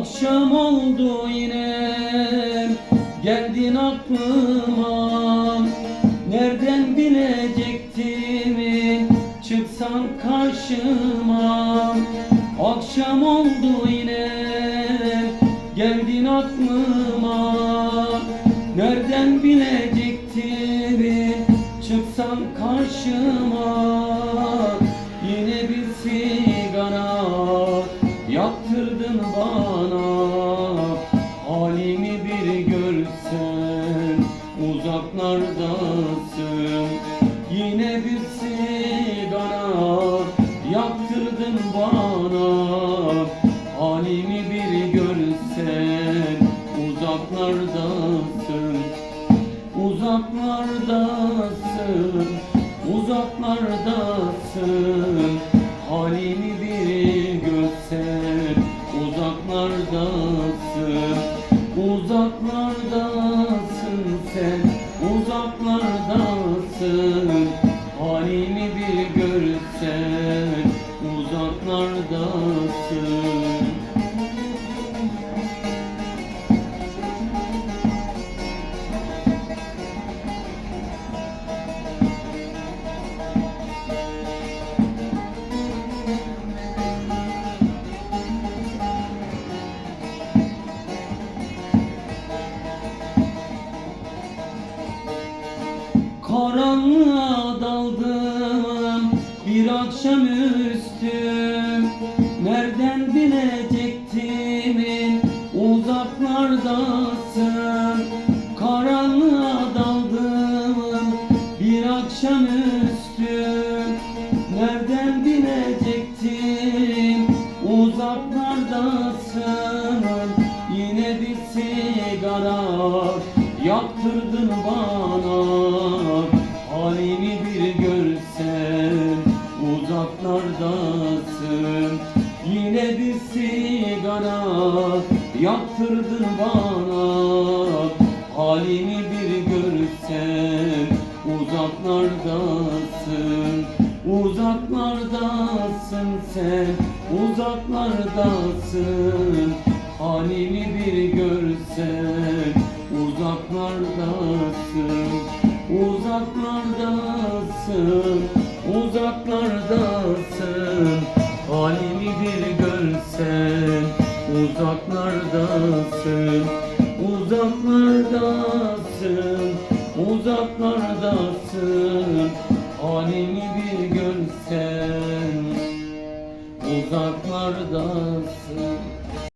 Akşam oldu yine geldin aklıma. Nereden bilecektim çıksan karşıma. Akşam oldu yine geldin aklıma. Nereden bilecektim çıksan karşıma Uzaklardasın, uzaklardasın. Halimi bir görsen uzaklardasın. Uzaklardasın sen, uzaklardasın. Halimi bir görsen uzaklardasın Karanlığa daldım bir akşamüstü Nereden bilecektim uzaklardasın? Karanlığa daldım bir akşamüstü Nereden Yine bir sigara yaktırdın bana. Halimi bir görsen uzaklardasın Uzaklardasın sen uzaklardasın. Halimi bir görsen uzaklardasın Uzaklardasın, uzaklardasın Halimi bir görsen uzaklardasın Uzaklardasın, uzaklardasın. Halimi bir